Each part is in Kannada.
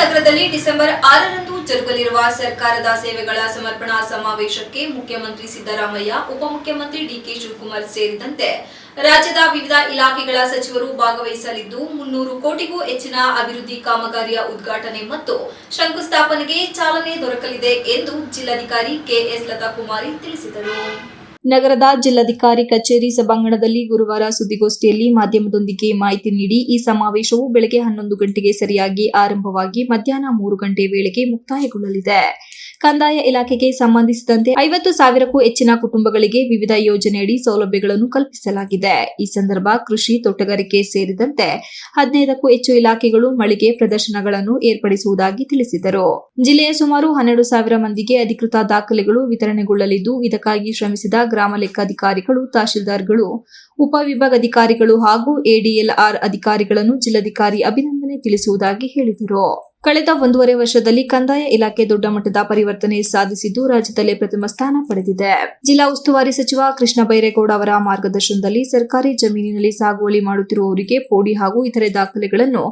ನಗರದಲ್ಲಿ ಡಿಸೆಂಬರ್ ಆರರಂದು ಜರುಗಲಿರುವ ಸರ್ಕಾರದ ಸೇವೆಗಳ ಸಮರ್ಪಣಾ ಸಮಾವೇಶಕ್ಕೆ ಮುಖ್ಯಮಂತ್ರಿ ಸಿದ್ದರಾಮಯ್ಯ, ಉಪಮುಖ್ಯಮಂತ್ರಿ ಡಿಕೆ ಶಿವಕುಮಾರ್ ಸೇರಿದಂತೆ ರಾಜ್ಯದ ವಿವಿಧ ಇಲಾಖೆಗಳ ಸಚಿವರು ಭಾಗವಹಿಸಲಿದ್ದು, ಮುನ್ನೂರು ಕೋಟಿಗೂ ಹೆಚ್ಚಿನ ಅಭಿವೃದ್ಧಿ ಕಾಮಗಾರಿಯ ಉದ್ಘಾಟನೆ ಮತ್ತು ಶಂಕುಸ್ಥಾಪನೆಗೆ ಚಾಲನೆ ದೊರಕಲಿದೆ ಎಂದು ಜಿಲ್ಲಾಧಿಕಾರಿ ಕೆಎಸ್ ಲತಾಕುಮಾರಿ ತಿಳಿಸಿದರು. ನಗರದ ಜಿಲ್ಲಾಧಿಕಾರಿ ಕಚೇರಿ ಸಭಾಂಗಣದಲ್ಲಿ ಗುರುವಾರ ಸುದ್ದಿಗೋಷ್ಠಿಯಲ್ಲಿ ಮಾಧ್ಯಮದೊಂದಿಗೆ ಮಾಹಿತಿ ನೀಡಿ, ಈ ಸಮಾವೇಶವು ಬೆಳಗ್ಗೆ ಹನ್ನೊಂದು ಗಂಟೆಗೆ ಸರಿಯಾಗಿ ಆರಂಭವಾಗಿ ಮಧ್ಯಾಹ್ನ ಮೂರು ಗಂಟೆ ವೇಳೆಗೆ ಮುಕ್ತಾಯಗೊಳ್ಳಲಿದೆ. ಕಂದಾಯ ಇಲಾಖೆಗೆ ಸಂಬಂಧಿಸಿದಂತೆ ಐವತ್ತು ಸಾವಿರಕ್ಕೂ ಹೆಚ್ಚಿನ ಕುಟುಂಬಗಳಿಗೆ ವಿವಿಧ ಯೋಜನೆಯಡಿ ಸೌಲಭ್ಯಗಳನ್ನು ಕಲ್ಪಿಸಲಾಗಿದೆ. ಈ ಸಂದರ್ಭ ಕೃಷಿ ತೋಟಗಾರಿಕೆ ಸೇರಿದಂತೆ ಹದಿನೈದಕ್ಕೂ ಹೆಚ್ಚು ಇಲಾಖೆಗಳು ಮಳಿಗೆ ಪ್ರದರ್ಶನಗಳನ್ನು ಏರ್ಪಡಿಸುವುದಾಗಿ ತಿಳಿಸಿದರು. ಜಿಲ್ಲೆಯ ಸುಮಾರು ಹನ್ನೆರಡು ಸಾವಿರ ಮಂದಿಗೆ ಅಧಿಕೃತ ದಾಖಲೆಗಳು ವಿತರಣೆಗೊಳ್ಳಲಿದ್ದು, ಇದಕ್ಕಾಗಿ ಶ್ರಮಿಸಿದ ಗ್ರಾಮ ಲೆಕ್ಕಾಧಿಕಾರಿಗಳು, ತಹಶೀಲ್ದಾರ್ಗಳು ಉಪವಿಭಾಗಾಧಿಕಾರಿಗಳು ಹಾಗೂ ಎಡಿಎಲ್ಆರ್ ಅಧಿಕಾರಿಗಳನ್ನು ಜಿಲ್ಲಾಧಿಕಾರಿ ಅಭಿನಂದನೆ ತಿಳಿಸುವುದಾಗಿ ಹೇಳಿದರು. ಕಳೆದ ಒಂದೂವರೆ ವರ್ಷದಲ್ಲಿ ಕಂದಾಯ ಇಲಾಖೆ ದೊಡ್ಡ ಮಟ್ಟದ ಪರಿವರ್ತನೆ ಸಾಧಿಸಿದ್ದು ರಾಜ್ಯದಲ್ಲೇ ಪ್ರಥಮ ಸ್ಥಾನ ಪಡೆದಿದೆ. ಜಿಲ್ಲಾ ಉಸ್ತುವಾರಿ ಸಚಿವ ಕೃಷ್ಣ ಬೈರೇಗೌಡ ಅವರ ಮಾರ್ಗದರ್ಶನದಲ್ಲಿ ಸರ್ಕಾರಿ ಜಮೀನಿನಲ್ಲಿ ಸಾಗುವಳಿ ಮಾಡುತ್ತಿರುವವರಿಗೆ ಪೋಡಿ ಹಾಗೂ ಇತರೆ ದಾಖಲೆಗಳನ್ನು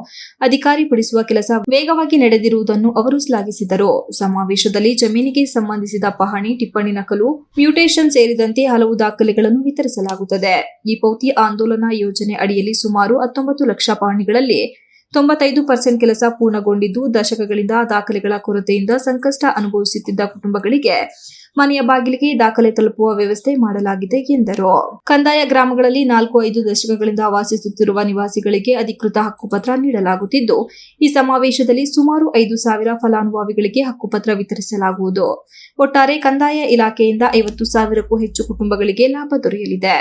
ಅಧಿಕಾರಿಪಡಿಸುವ ಕೆಲಸ ವೇಗವಾಗಿ ನಡೆದಿರುವುದನ್ನು ಅವರು ಶ್ಲಾಘಿಸಿದರು. ಸಮಾವೇಶದಲ್ಲಿ ಜಮೀನಿಗೆ ಸಂಬಂಧಿಸಿದ ಪಹಣಿ, ಟಿಪ್ಪಣಿ ನಕಲು, ಮ್ಯೂಟೇಷನ್ ಸೇರಿದಂತೆ ಹಲವು ದಾಖಲೆಗಳನ್ನು ವಿತರಿಸಲಾಗುತ್ತದೆ. ಈ ಪೌತಿ ಆಂದೋಲನ ಯೋಜನೆ ಅಡಿಯಲ್ಲಿ ಸುಮಾರು ಹತ್ತೊಂಬತ್ತು ಲಕ್ಷ ಪಹಣಿಗಳಲ್ಲಿ ತೊಂಬತ್ತೈದು ಪರ್ಸೆಂಟ್ ಕೆಲಸ ಪೂರ್ಣಗೊಂಡಿದ್ದು ದಶಕಗಳಿಂದ ದಾಖಲೆಗಳ ಕೊರತೆಯಿಂದ ಸಂಕಷ್ಟ ಅನುಭವಿಸುತ್ತಿದ್ದ ಕುಟುಂಬಗಳಿಗೆ ಮನೆಯ ಬಾಗಿಲಿಗೆ ದಾಖಲೆ ತಲುಪುವ ವ್ಯವಸ್ಥೆ ಮಾಡಲಾಗಿದೆ ಎಂದರು. ಕಂದಾಯ ಗ್ರಾಮಗಳಲ್ಲಿ ನಾಲ್ಕು ಐದು ದಶಕಗಳಿಂದ ವಾಸಿಸುತ್ತಿರುವ ನಿವಾಸಿಗಳಿಗೆ ಅಧಿಕೃತ ಹಕ್ಕುಪತ್ರ ನೀಡಲಾಗುತ್ತಿದ್ದು, ಈ ಸಮಾವೇಶದಲ್ಲಿ ಸುಮಾರು ಐದು ಸಾವಿರ ಫಲಾನುಭವಿಗಳಿಗೆ ಹಕ್ಕುಪತ್ರ ವಿತರಿಸಲಾಗುವುದು. ಒಟ್ಟಾರೆ ಕಂದಾಯ ಇಲಾಖೆಯಿಂದ ಐವತ್ತು ಸಾವಿರಕ್ಕೂ ಹೆಚ್ಚು ಕುಟುಂಬಗಳಿಗೆ ಲಾಭ ದೊರೆಯಲಿದೆ.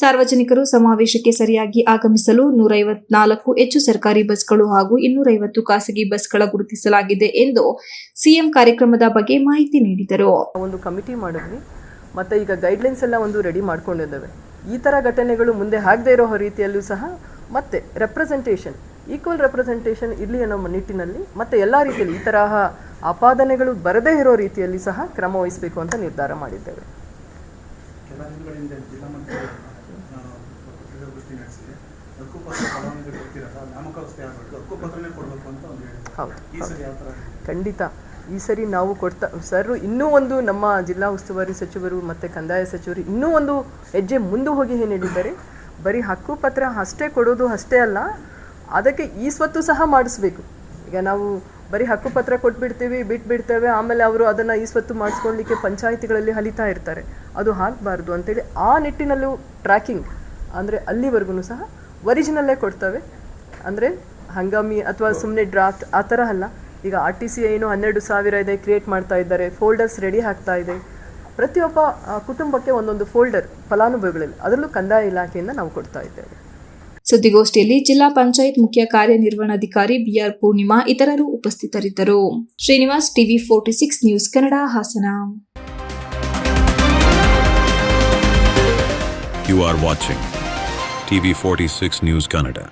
ಸಾರ್ವಜನಿಕರು ಸಮಾವೇಶಕ್ಕೆ ಸರಿಯಾಗಿ ಆಗಮಿಸಲು ನೂರ ಐವತ್ನಾಲ್ಕು ಹೆಚ್ಚು ಸರ್ಕಾರಿ ಬಸ್ಗಳು ಹಾಗೂ ಇನ್ನೂರೈವತ್ತು ಖಾಸಗಿ ಬಸ್ಗಳ ಗುರುತಿಸಲಾಗಿದೆ ಎಂದು ಸಿಎಂ ಕಾರ್ಯಕ್ರಮದ ಬಗ್ಗೆ ಮಾಹಿತಿ ನೀಡಿದರು. ಒಂದು ಕಮಿಟಿ ಮಾಡಿದ್ವಿ. ಮತ್ತು ಈಗ ಗೈಡ್ಲೈನ್ಸ್ ಎಲ್ಲ ಒಂದು ರೆಡಿ ಮಾಡ್ಕೊಂಡಿದ್ದಾವೆ. ಈ ಥರ ಘಟನೆಗಳು ಮುಂದೆ ಆಗದೇ ಇರೋ ರೀತಿಯಲ್ಲೂ ಸಹ ಮತ್ತೆ ರೆಪ್ರೆಸೆಂಟೇಷನ್ ಈಕ್ವಲ್ ರೆಪ್ರೆಸೆಂಟೇಷನ್ ಇರಲಿ ಅನ್ನೋ ನಿಟ್ಟಿನಲ್ಲಿ ಮತ್ತೆ ಎಲ್ಲ ರೀತಿಯಲ್ಲಿ ಈ ತರಹ ಆಪಾದನೆಗಳು ಬರದೇ ಇರೋ ರೀತಿಯಲ್ಲಿ ಸಹ ಕ್ರಮ ವಹಿಸಬೇಕು ಅಂತ ನಿರ್ಧಾರ ಮಾಡಿದ್ದೇವೆ. ಖಂಡಿತ. ಈ ಸರಿ ನಾವು ಕೊಡ್ತಾ, ಸರ್, ಇನ್ನೂ ಒಂದು ನಮ್ಮ ಜಿಲ್ಲಾ ಉಸ್ತುವಾರಿ ಸಚಿವರು ಮತ್ತೆ ಕಂದಾಯ ಸಚಿವರು ಇನ್ನೂ ಒಂದು ಹೆಜ್ಜೆ ಮುಂದೆ ಹೋಗಿ ಏನು ಹೇಳಿದ್ದಾರೆ? ಬರೀ ಹಕ್ಕುಪತ್ರ ಅಷ್ಟೇ ಕೊಡೋದು ಅಷ್ಟೇ ಅಲ್ಲ, ಅದಕ್ಕೆ ಈ ಸ್ವತ್ತು ಸಹ ಮಾಡಿಸ್ಬೇಕು. ಈಗ ನಾವು ಬರೀ ಹಕ್ಕುಪತ್ರ ಕೊಟ್ಬಿಡ್ತೀವಿ, ಬಿಟ್ಬಿಡ್ತೇವೆ. ಆಮೇಲೆ ಅವರು ಅದನ್ನು ಈ ಸ್ವತ್ತು ಮಾಡಿಸ್ಕೊಳ್ಳಿಕ್ಕೆ ಪಂಚಾಯಿತಿಗಳಲ್ಲಿ ಹಲಿತಾ ಇರ್ತಾರೆ. ಅದು ಹಾಕಬಾರ್ದು ಅಂತೇಳಿ ಆ ನಿಟ್ಟಿನಲ್ಲೂ ಟ್ರ್ಯಾಕಿಂಗ್ ಅಂದರೆ ಅಲ್ಲಿವರೆಗೂ ಸಹ ಒರಿಜಿನಲ್ಲೇ ಕೊಡ್ತವೆ. ಅಂದರೆ ಹಂಗಾಮಿ ಅಥವಾ ಸುಮ್ಮನೆ ಡ್ರಾಫ್ಟ್ ಆ ಥರ ಅಲ್ಲ. ಈಗ ಆರ್ ಟಿ ಸಿ ಏನು ಹನ್ನೆರಡು ಸಾವಿರ ಇದೆ ಕ್ರಿಯೇಟ್ ಮಾಡ್ತಾ ಇದ್ದಾರೆ ಫೋಲ್ಡರ್ಸ್ ರೆಡಿ ಆಗ್ತಾ ಇದೆ. ಪ್ರತಿಯೊಬ್ಬ ಕುಟುಂಬಕ್ಕೆ ಒಂದೊಂದು ಫೋಲ್ಡರ್ ಫಲಾನುಭವಿಗಳಲ್ಲಿ. ಅದರಲ್ಲೂ ಕಂದಾಯ ಇಲಾಖೆಯಿಂದ ನಾವು ಕೊಡ್ತಾ ಇದ್ದೇವೆ. ಸುದ್ದಿಗೋಷ್ಠಿಯಲ್ಲಿ ಜಿಲ್ಲಾ ಪಂಚಾಯತ್ ಮುಖ್ಯ ಕಾರ್ಯನಿರ್ವಹಣಾಧಿಕಾರಿ ಬಿಆರ್ ಪೂರ್ಣಿಮಾ ಇತರರು ಉಪಸ್ಥಿತರಿದ್ದರು Srinivas TV forty six news Kannada Hassan you You are watching TV46 News Canada.